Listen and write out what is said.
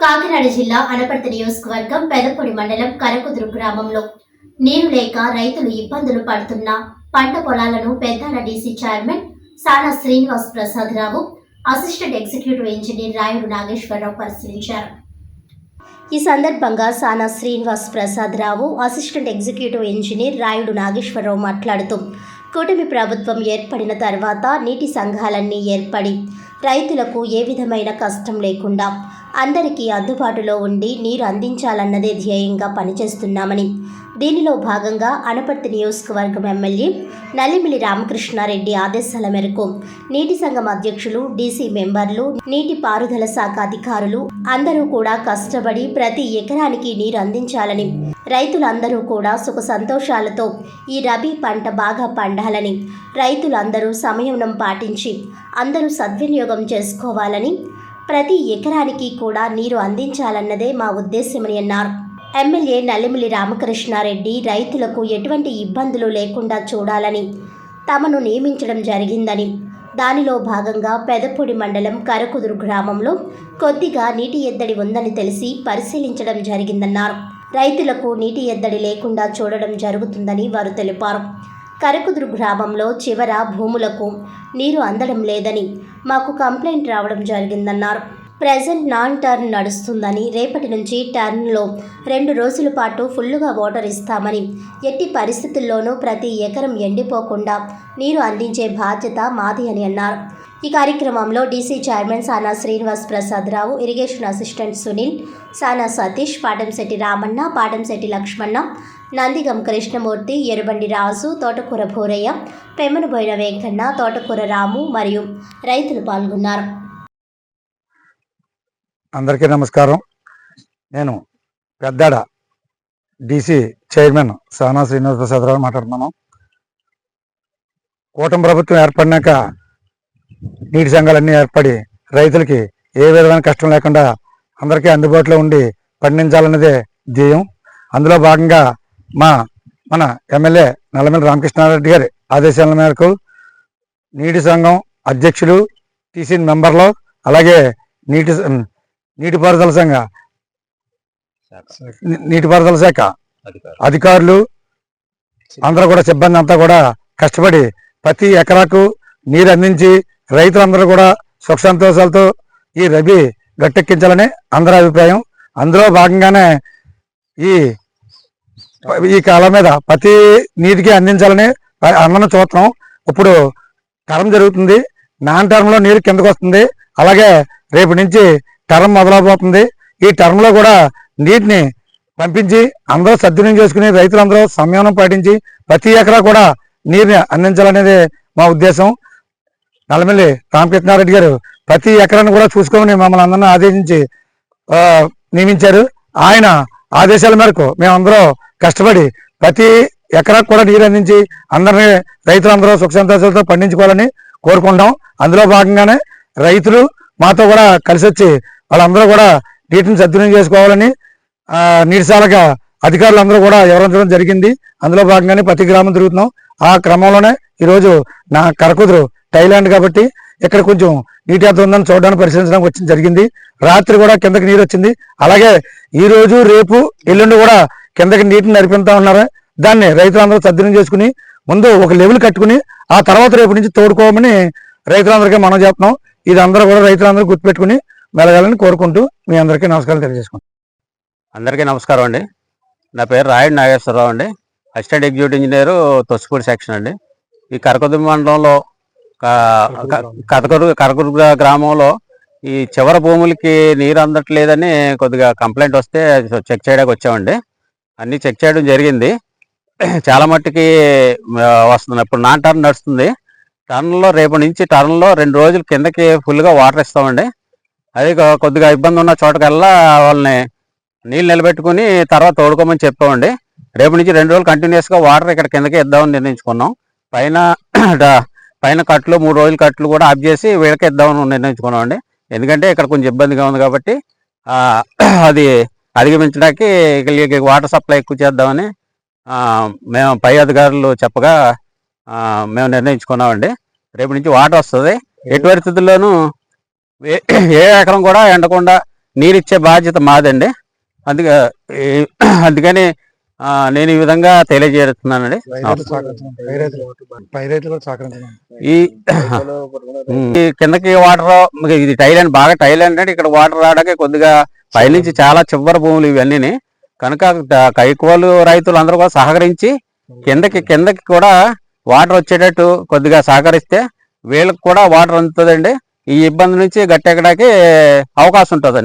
కాకినాడ జిల్లా అనపర్తి నియోజకవర్గం పెదపొడి మండలం కరకుదురు గ్రామంలో. నీరు లేక రైతులు ఇబ్బందులు పడుతున్న పంట పొలాలను Peddada DC chairman Sana Srinivas Prasad Rao assistant executive engineer Rayudu Nageswararao పరిశీలించారు. ఈ సందర్భంగా Sana Srinivas Prasad Rao assistant executive engineer Rayudu Nageswararao మాట్లాడుతూ కూటమి ప్రభుత్వం ఏర్పడిన తర్వాత నీటి సంఘాలన్నీ ఏర్పడి రైతులకు ఏ విధమైన కష్టం లేకుండా అందరికీ అందుబాటులో ఉండి నీరు అందించాలన్నదే ధ్యేయంగా పనిచేస్తున్నామని. దీనిలో భాగంగా అనపర్తి నియోజకవర్గం ఎమ్మెల్యే నల్లిమిలి రామకృష్ణారెడ్డి ఆదేశాల మేరకు నీటి సంఘం అధ్యక్షులు డీసీ మెంబర్లు నీటి పారుదల శాఖ అధికారులు అందరూ కూడా కష్టపడి ప్రతి ఎకరానికి నీరు అందించాలని రైతులందరూ కూడా సుఖ సంతోషాలతో ఈ రబీ పంట బాగా పండాలని రైతులందరూ సంయమనం పాటించి అందరూ సద్వినియోగం చేసుకోవాలని ప్రతి ఎకరానికి కూడా నీరు అందించాలన్నదే మా ఉద్దేశ్యమని అన్నారు. ఎమ్మెల్యే నల్లిమిలి రామకృష్ణారెడ్డి రైతులకు ఎటువంటి ఇబ్బందులు లేకుండా చూడాలని తమను నియమించడం జరిగిందని. దానిలో భాగంగా పెదపూడి మండలం కరకుదురు గ్రామంలో కొద్దిగా నీటి ఎద్దడి ఉందని తెలిసి పరిశీలించడం జరిగిందన్నారు. రైతులకు నీటి ఎద్దడి లేకుండా చూడడం జరుగుతుందని వారు తెలిపారు. కరకుదురు గ్రామంలో చివర భూములకు నీరు అందడం లేదని మాకు కంప్లైంట్ రావడం జరిగిందన్నారు. ప్రజెంట్ నాన్ టర్న్ నడుస్తుందని రేపటి నుంచి టర్న్లో రెండు రోజుల పాటు ఫుల్లుగా వాటర్ ఇస్తామని ఎట్టి పరిస్థితుల్లోనూ ప్రతి ఎకరం ఎండిపోకుండా నీరు అందించే బాధ్యత మాది అని అన్నారు. ఈ కార్యక్రమంలో DC chairman Sana Srinivas Prasad Rao irrigation assistant Sunil Sana Satish Patamsetti Ramanna Patamsetti Lakshmana Nandigam Krishnamurthy Erubandi Raju Thotakura Bhurayya Pemmanaboina Venkanna తోటకూర రాము మరియు రైతులు పాల్గొన్నారు. అందరికీ నమస్కారం. నేను పెద్దాడ డీసీ చైర్మన్ సానా శ్రీనివాస ప్రసాదరావు మాట్లాడుతున్నాను. కూటమి ప్రభుత్వం ఏర్పడినాక నీటి సంఘాలన్నీ ఏర్పడి రైతులకి ఏ విధమైన కష్టం లేకుండా అందరికీ అందుబాటులో ఉండి పండించాలన్నదే ధ్యేయం. అందులో భాగంగా మా మన ఎమ్మెల్యే నల్లమల్లి రామకృష్ణారెడ్డి గారి ఆదేశాల మేరకు నీటి సంఘం అధ్యక్షులు టీసీ మెంబర్లు అలాగే నీటి నీటిపారుదల సంఘ నీటిపారుదల శాఖ అధికారులు అందరూ కూడా సిబ్బంది అంతా కూడా కష్టపడి ప్రతి ఎకరాకు నీరు అందించి రైతులందరూ కూడా సుఖ సంతోషాలతో ఈ రబీ గట్టెక్కించాలని అందరి అభిప్రాయం. అందులో భాగంగానే ఈ ఈ కాలం మీద ప్రతి నీటికి అందించాలని అన్నను చూస్తున్నాం. ఇప్పుడు టర్మ్ జరుగుతుంది. నాన్ టర్మ్లో నీరు కిందకు వస్తుంది. అలాగే రేపు నుంచి టర్మ్ మొదలవబోతుంది. ఈ టర్మ్లో కూడా నీటిని పంపించి అందరూ సద్వినియోగం చేసుకుని రైతులందరూ సంయమనం పాటించి ప్రతి ఎకరా కూడా నీరుని అందించాలనేది మా ఉద్దేశం. నల్లమల్లి రామకృష్ణారెడ్డి గారు ప్రతి ఎకరాన్ని కూడా చూసుకోమని మమ్మల్ని అందరినీ ఆదేశించి నియమించారు. ఆయన ఆదేశాల మేరకు మేమందరూ కష్టపడి ప్రతి ఎకరాకు కూడా నీరు అందించి అందరినీ రైతులందరూ సుఖ సంతోషాలతో పండించుకోవాలని కోరుకుంటాం అందులో భాగంగానే రైతులు మాతో కూడా కలిసి వచ్చి వాళ్ళందరూ కూడా నీటిని సద్వినియోగం చేసుకోవాలని నీటిశాలక అధికారులందరూ కూడా వివరించడం జరిగింది. అందులో భాగంగానే ప్రతి గ్రామం తిరుగుతున్నాం. ఆ క్రమంలోనే ఈరోజు నా కరకుదురు థైలాండ్ కాబట్టి ఇక్కడ కొంచెం నీటి ఎత్తు ఉందని చూడడానికి పరిశీలించడానికి వచ్చింది జరిగింది. రాత్రి కూడా కిందకి నీరు వచ్చింది అలాగే ఈ రోజు రేపు ఎల్లుండి కూడా కిందకి నీటిని నడిపిస్తా ఉన్నారు? దాన్ని రైతులందరూ సద్వినం చేసుకుని ముందు ఒక లెవెల్ కట్టుకుని ఆ తర్వాత రేపు నుంచి తోడుకోమని రైతులందరికీ మనం చెప్తున్నాం. ఇది అందరూ కూడా రైతులందరూ గుర్తుపెట్టుకుని మెలగాలని కోరుకుంటూ మీ అందరికీ నమస్కారం తెలియజేసుకుంటాం అందరికీ నమస్కారం అండి. నా పేరు రాయుడు నాగేశ్వరరావు అండి. Assistant executive engineer Tossipudi section అండి. ఈ కరకుదు మండలంలో క- క- కథకూరు కరకూరు గ్రామంలో ఈ చివరి భూములకి నీరు అందట్లేదని కొద్దిగా కంప్లైంట్ వస్తే చెక్ చేయడానికి వచ్చామండి. అన్నీ చెక్ చేయడం జరిగింది. చాలా మట్టుకి వస్తుంది. ఇప్పుడు నాన్ టర్న్ నడుస్తుంది. టర్న్లో రేపు నుంచి టర్న్లో రెండు రోజులు కిందకి ఫుల్గా వాటర్ ఇస్తామండి. అది కొద్దిగా ఇబ్బంది ఉన్న చోటకల్లా వాళ్ళని నీళ్ళు నిలబెట్టుకుని తర్వాత తోడుకోమని చెప్పామండి. రేపు నుంచి రెండు రోజులు కంటిన్యూస్గా వాటర్ ఇక్కడ కిందకి ఇద్దామని నిర్ణయించుకున్నాం. పైన పైన కట్లు మూడు రోజుల కట్లు కూడా ఆఫ్ చేసి వీళ్ళకి ఇద్దామని నిర్ణయించుకున్నాం అండి ఎందుకంటే ఇక్కడ కొంచెం ఇబ్బందిగా ఉంది కాబట్టి అది అధిగమించడానికి వీళ్ళకి వాటర్ సప్లై ఎక్కువ చేద్దామని ఆ, మేము పై అధికారులు చెప్పగా ఆ, మేము నిర్ణయించుకున్నామండి. రేపు నుంచి వాటర్ వస్తుంది. ఎటు పరిస్థితుల్లోనూ ఏ ఎకరం కూడా ఎండకుండా నీరు ఇచ్చే బాధ్యత మాదండి. అందుకే అందుకని నేను ఈ విధంగా తెలియజేస్తున్నానండి. ఈ ఈ కిందకి వాటర్ ఇది టైలాండ్ బాగా టైలాండ్ అంటే ఇక్కడ వాటర్ రావడానికి కొద్దిగా పైనుంచి చాలా చివరి భూములు ఇవన్నీ కనుక కైకోలు రైతులు అందరూ కూడా సహకరించి కిందకి కిందకి కూడా వాటర్ వచ్చేటట్టు కొద్దిగా సహకరిస్తే వీళ్ళకి కూడా వాటర్ అందుతుందండి. ఈ ఇబ్బంది నుంచి గట్టెక్కడానికి అవకాశం ఉంటుందండి.